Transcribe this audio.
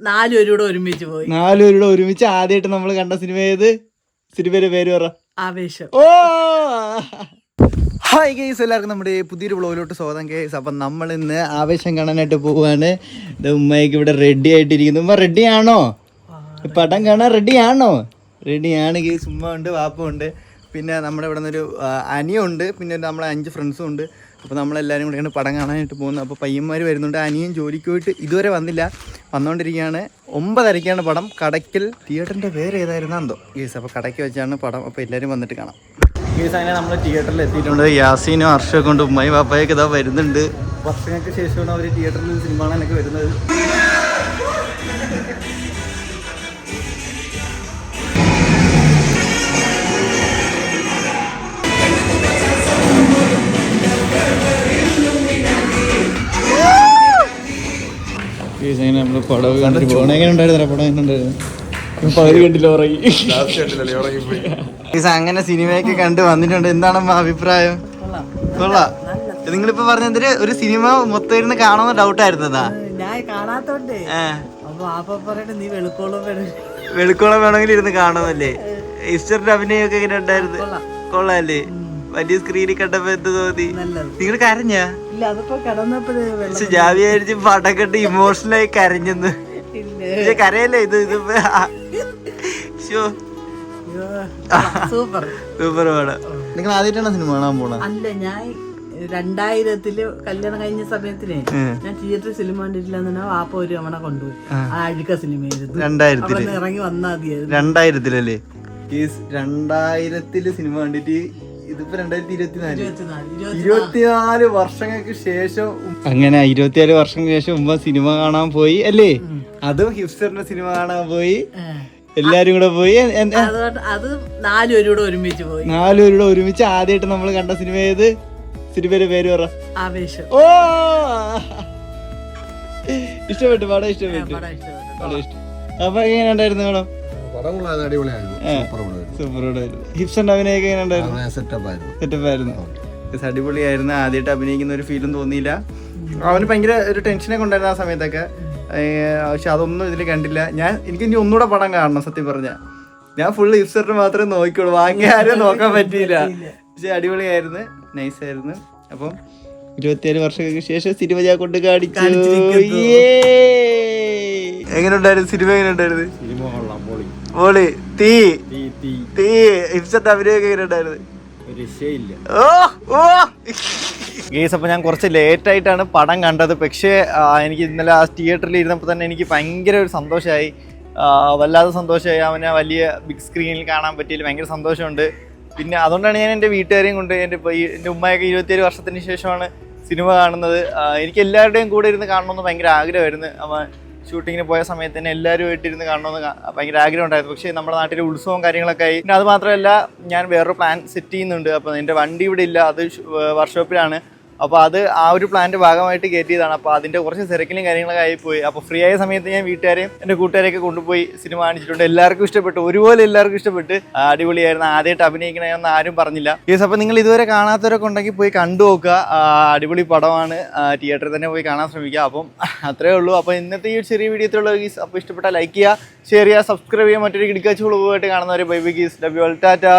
നാലുപേരും കൂടെ ഒരുമിച്ച് പോയി. നാലുപേരൂടെ ഒരുമിച്ച് ആദ്യമായിട്ട് നമ്മൾ കണ്ട സിനിമ ഏത്? സിനിമയുടെ പേര് പറ. ആവേശം. ഓ! ഹായ് ഗേസ് എല്ലാവർക്കും നമ്മുടെ പുതിയൊരു വ്ളോഗിലോട്ട് സ്വാഗതം ഗെയ്സ് അപ്പം നമ്മൾ ഇന്ന് ആവേശം കാണാനായിട്ട് പോവാണ്. ഉമ്മയ്ക്ക് ഇവിടെ റെഡി ആയിട്ടിരിക്കുന്നു. ഉമ്മ റെഡിയാണോ പടം കാണാൻ റെഡിയാണോ റെഡിയാണ് ഗേസ് ഉമ്മ ഉണ്ട് വാപ്പ ഉണ്ട്. പിന്നെ നമ്മുടെ ഇവിടെ നിന്നൊരു അനിയുണ്ട്. പിന്നെ നമ്മളെ അഞ്ച് ഫ്രണ്ട്സും ഉണ്ട്. അപ്പോൾ നമ്മളെല്ലാവരും കൂടെയാണ് പടം കാണാനായിട്ട് പോകുന്നത് അപ്പോൾ പയ്യന്മാർ വരുന്നുണ്ട്. അനിയും ജോലിക്ക് പോയിട്ട് ഇതുവരെ വന്നില്ല. വന്നുകൊണ്ടിരിക്കുകയാണ് ഒമ്പതരയ്ക്കാണ് പടം. കടയ്ക്കൽ തിയേറ്ററിന്റെ പേര് ഏതായിരുന്നു എന്തോ? ഗീസ് അപ്പോൾ കടയ്ക്ക് വെച്ചാണ് പടം. അപ്പോൾ എല്ലാവരും വന്നിട്ട് കാണാം. ഗീസ് അങ്ങനെ നമ്മൾ തിയേറ്ററിൽ എത്തിയിട്ടുണ്ട്. യാസീനും ഹർഷൊക്കെ കൊണ്ട് ഉമ്മയും പാപ്പയൊക്കെ ഇതാ വരുന്നുണ്ട്. വർഷങ്ങൾക്ക് ശേഷമാണ് അവർ തിയേറ്ററിൽ സിനിമ കാണാനൊക്കെ വരുന്നത്. പടം? എങ്ങനെ ഉണ്ടായിരുന്നു പടം എങ്ങനെ ഉണ്ടായിരുന്നു അങ്ങനെ സിനിമയൊക്കെ കണ്ട് വന്നിട്ടുണ്ട്. എന്താണ് അഭിപ്രായം? കൊള്ളാം. നിങ്ങളിപ്പോ പറഞ്ഞതിൽ ഒരു സിനിമ മൊത്തം ഇരുന്ന് കാണുന്ന ഡൗട്ട് ആയിരുന്നതാ? ഞാൻ കാണാത്തോണ്ടേ. നീ വെളുക്കോളം വേണം. വെളുക്കോളം വേണമെങ്കിൽ ഇരുന്ന് കാണുമല്ലേ ഈസ്റ്ററിന്റെ അഭിനയൊക്കെ എങ്ങനെ ഉണ്ടായിരുന്നു? കൊള്ളാം. കൊള്ളാല്ലേ വലിയ സ്ക്രീനിൽ കണ്ടപ്പോ എന്ത് തോന്നി? നിങ്ങൾ കരഞ്ഞാ? പക്ഷെ ഞാൻ വിചാരിച്ച് പടം കണ്ട് ഇമോഷണലായി കരഞ്ഞെന്ന്. പക്ഷെ കരയല്ലേ ഇത്? ഇത് ഷോ സൂപ്പർ. സൂപ്പർ പടം. നിങ്ങൾ ആദ്യമായിട്ടാണ് സിനിമ കാണാൻ പോണത്? അല്ല ഞാൻ രണ്ടായിരത്തിൽ കല്യാണം കഴിഞ്ഞ സമയത്തിനെ ഞാൻ തിയേറ്ററിൽ സിനിമ കണ്ടിട്ടില്ല എന്ന് വാപ്പ ഒരു തവണ കൊണ്ടുപോയി. ആ. അഴുക്ക സിനിമയായിരുന്നു. രണ്ടായിരത്തിൽ. ഇറങ്ങി വന്നാ മതിയായിരുന്നു. രണ്ടായിരത്തിലല്ലേ? ഈ രണ്ടായിരത്തിൽ സിനിമ കണ്ടിട്ട് ഇതിപ്പോ രണ്ടായിരത്തി ഇരുപത്തിനാല്. ഇരുപത്തിനാല്, വർഷങ്ങൾക്ക് ശേഷം അങ്ങനെ ഇരുപത്തിനാല് വർഷങ്ങൾക്ക് ശേഷം ഉമ്മ സിനിമ കാണാൻ പോയി അല്ലേ? അതും ഹിപ്സ്റ്ററിന്റെ സിനിമ കാണാൻ പോയി. എല്ലാരും കൂടെ പോയി. അത് ഒരുമിച്ച് പോയി. നാലുപേരുടെ ഒരുമിച്ച് ആദ്യമായിട്ട് നമ്മൾ കണ്ട സിനിമ ഏത്? സിനിമയുടെ പേര് പറ. ആവേശം. ഓ! ഇഷ്ടപ്പെട്ടു പടം ഇഷ്ടപ്പെട്ടു. പടം ഇഷ്ടപ്പെട്ടു. ഇഷ്ടം അപ്പൊ എങ്ങനെ ഉണ്ടായിരുന്നു മേഡം ഹിപ്സന്റെ അഭിനയൊക്കെ എങ്ങനെ സെറ്റപ്പ് ആയിരുന്നു അടിപൊളിയായിരുന്നു. ആദ്യമായിട്ട് അഭിനയിക്കുന്ന ഒരു ഫീലും തോന്നിയില്ല. അവന് ഭയങ്കര ഒരു ടെൻഷനൊക്കെ ഉണ്ടായിരുന്നു ആ സമയത്തൊക്കെ. പക്ഷെ അതൊന്നും ഇതിൽ കണ്ടില്ല. ഞാൻ എനിക്ക് ഇനി ഒന്നുകൂടെ പടം കാണണം സത്യം പറഞ്ഞ. ഞാൻ ഫുൾ ഹിപ്സറിന് മാത്രമേ നോക്കിയുള്ളൂ. ബാക്കി ആരും നോക്കാൻ പറ്റിയില്ല. പക്ഷെ അടിപൊളിയായിരുന്നു. നൈസ് ആയിരുന്നു അപ്പം ഇരുപത്തിയേഴ് വർഷങ്ങൾക്ക് ശേഷം സിനിമ ഞാൻ കൊണ്ട് കാണിച്ചു. എങ്ങനെ ഉണ്ടായിരുന്നു സിനിമ എങ്ങനെ ഉണ്ടായിരുന്നു സിനിമ കൊള്ളാം പൊളി മോളി തീ തീ തീ അഭിനയം എങ്ങനെ ഉണ്ടായിരുന്നു ഗേസ് അപ്പോൾ ഞാൻ കുറച്ച് ലേറ്റ് ആയിട്ടാണ് പടം കണ്ടത്. പക്ഷേ എനിക്ക് ഇന്നലെ ആ തിയേറ്ററിൽ ഇരുന്നപ്പോൾ തന്നെ എനിക്ക് ഭയങ്കര ഒരു സന്തോഷമായി വല്ലാതെ സന്തോഷമായി അവനെ വലിയ ബിഗ് സ്ക്രീനിൽ കാണാൻ പറ്റിയതിൽ ഭയങ്കര സന്തോഷമുണ്ട്. പിന്നെ അതുകൊണ്ടാണ് ഞാൻ എന്റെ വീട്ടുകാരെയും കൊണ്ട് എന്റെ ഇപ്പോൾ ഈ എന്റെ ഉമ്മയൊക്കെ ഇരുപത്തിയേഴ് വർഷത്തിന് ശേഷമാണ് സിനിമ കാണുന്നത്. എനിക്ക് എല്ലാവരുടെയും കൂടെ ഇരുന്ന് കാണണമെന്ന് ഭയങ്കര ആഗ്രഹമായിരുന്നു. അവൻ ഷൂട്ടിങ്ങിന് പോയ സമയത്ത് തന്നെ എല്ലാവരും ആയിട്ടിരുന്ന് കാണണമെന്ന് ഭയങ്കര ആഗ്രഹം ഉണ്ടായിരുന്നു പക്ഷേ നമ്മുടെ നാട്ടിലെ ഉത്സവവും കാര്യങ്ങളൊക്കെ ആയി. പിന്നെ അത് മാത്രമല്ല ഞാൻ വേറൊരു പ്ലാൻ സെറ്റ് ചെയ്യുന്നുണ്ട്. അപ്പോൾ എന്റെ വണ്ടി ഇവിടെ ഇല്ല. അത് വർക്ക്ഷോപ്പിലാണ് അപ്പോൾ അത് ആ ഒരു പ്ലാന്റ് ഭാഗമായിട്ട് കയറ്റിയതാണ്. അപ്പോൾ അതിന്റെ കുറച്ച് തിരക്കിലും കാര്യങ്ങളൊക്കെ ആയിപ്പോയി. അപ്പോൾ ഫ്രീ ആയ സമയത്ത് ഞാൻ വീട്ടുകാരെയും എന്റെ കൂട്ടുകാരെയൊക്കെ കൊണ്ടുപോയി സിനിമ കാണിച്ചിട്ടുണ്ട്. എല്ലാവർക്കും ഇഷ്ടപ്പെട്ടു. ഒരുപോലെ എല്ലാവർക്കും ഇഷ്ടപ്പെട്ട് അടിപൊളിയായിരുന്നു. ആദ്യമായിട്ട് അഭിനയിക്കണമെന്ന് ആരും പറഞ്ഞില്ല. യെസ് അപ്പോൾ നിങ്ങൾ ഇതുവരെ കാണാത്തവരൊക്കെ ഉണ്ടെങ്കിൽ പോയി കണ്ടു നോക്കുക. അടിപൊളി പടമാണ്. തിയേറ്ററിൽ തന്നെ പോയി കാണാൻ ശ്രമിക്കുക. അപ്പം അത്രേ ഉള്ളൂ. അപ്പോൾ ഇന്നത്തെ ഈ ചെറിയ വീഡിയോത്തിലുള്ള ഗീസ് അപ്പോൾ ഇഷ്ടപ്പെട്ടാൽ ലൈക്ക് ചെയ്യുക ഷെയർ ചെയ്യുക സബ്സ്ക്രൈബ് ചെയ്യുക. മറ്റൊരു കിടക്കാച്ചു വ്ളോഗുമായിട്ട് കാണുന്നവരെ ബൈ ബൈ ഗീസ് ഡബ്ല്യു ടാറ്റാ